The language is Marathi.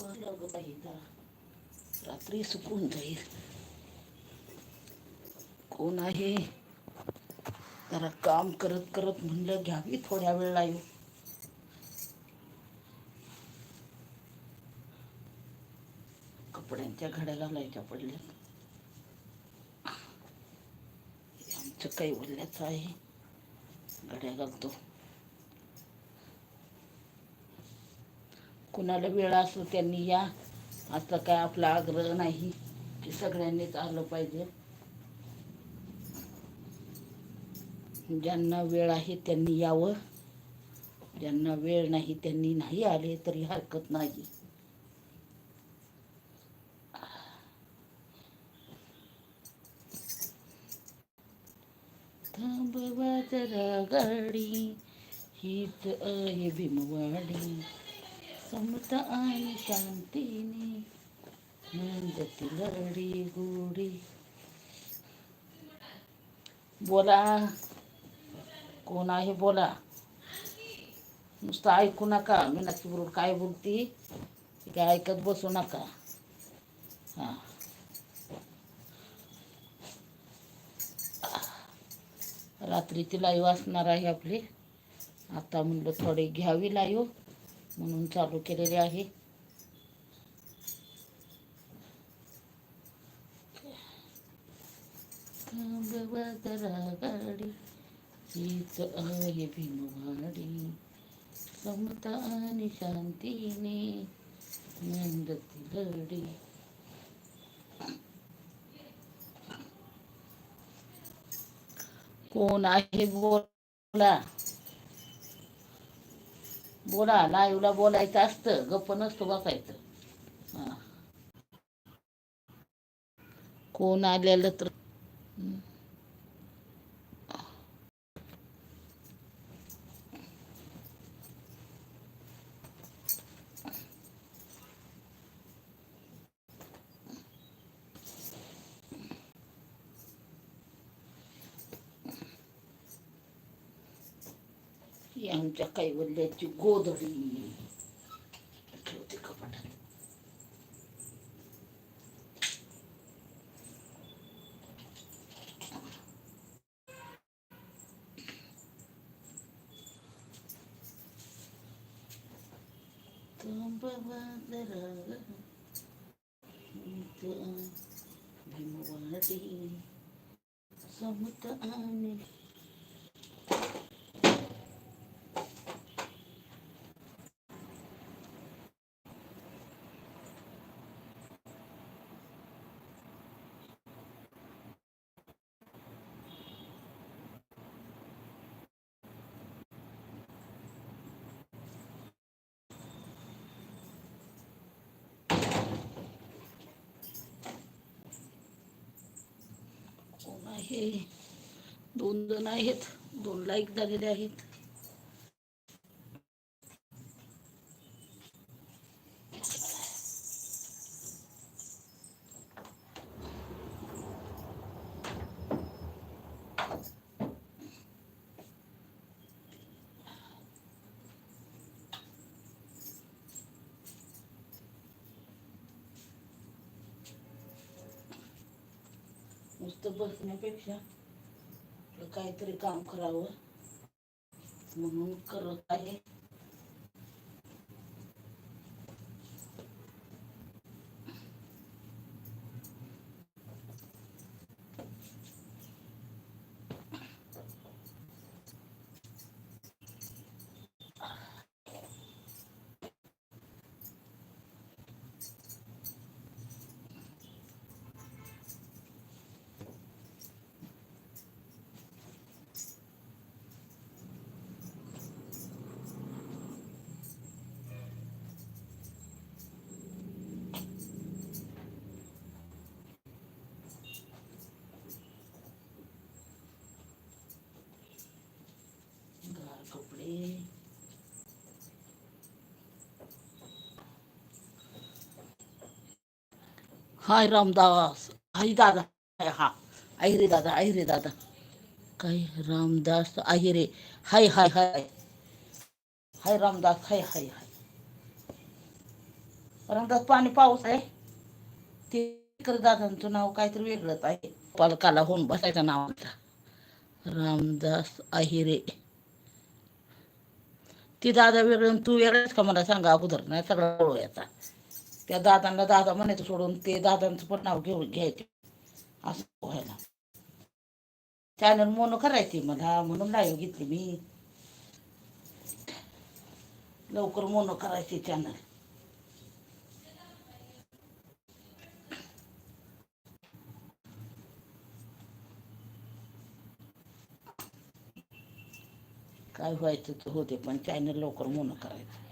बरं ग बाई रात्री सुकून जाईल. कोण आहे? जरा काम करत करत म्हणलं घ्यावी थोड्या वेळ लाईव कपड्यांच्या घड्याला लायच्या पडल्या आमचं काही ओल्याचं आहे. घड्या घालतो. कुणाला वेळ असो त्यांनी या. आता काय आपला आग्रह नाही की सगळ्यांनीच आलं पाहिजे. ज्यांना वेळ आहे त्यांनी यावं. ज्यांना वेळ नाही त्यांनी नाही आले तरी हरकत नाही. थांबवा जरा गाडी. हीच आहे भीमवाडी. समता आणि शांतीने नंदती लढी गोडी. बोला. कोण आहे बोला? नुसतं ऐकू नका. मीनाक्षी बरोबर काय बोलती? काय ऐकत बसू नका. हां. रात्रीची लाईव्ह असणार आहे आपली. आता म्हणलं थोडी घ्यावी लाईव्ह म्हणून चालू केलेले आहे. हीच आहे भीमवाडी. समता आणि शांतीने नंदती लढी. कोण आहे बोला? बोला लाईव्हला बोलायचं असतं गप्प नसतं बसायचं कोण आलेलं तर? ही आमच्या कैवल्याची गोधडी ठेवते कपाटात थांबवा जरा इथं भीमवाडी समत आणि कोण आहे. दोन जण आहेत. दोन लाईक झालेले आहेत. नुसतं बसण्यापेक्षा आपलं काहीतरी काम करावं. म्हणून करत आहे. हाय रामदास आई दादा हाय हा. आई रे दादा आई रे दादा. काय रामदास आहे हाय हाय हाय. हाय रामदास हाय हाय हाय. रामदास पाणी पाऊस आहे. ते दादांचं नाव काहीतरी वेगळंच आहे. पालकाला होऊन बसायचं नाव रामदास आहिरे ती दादा वेगळं तू वेगळंच का मला सांगा अगोदर? नाही सगळं याचा. त्या दादांना दादा म्हणायचं सोडून ते दादांचं पण नाव घेऊन घ्यायचे. असं व्हायला. चॅनल मोनो करायची मला म्हणून लाईव्ह घेतली मी. लवकर मोनो करायची चॅनल काय व्हायचं होते पण चॅनल लवकर मोनो करायचं.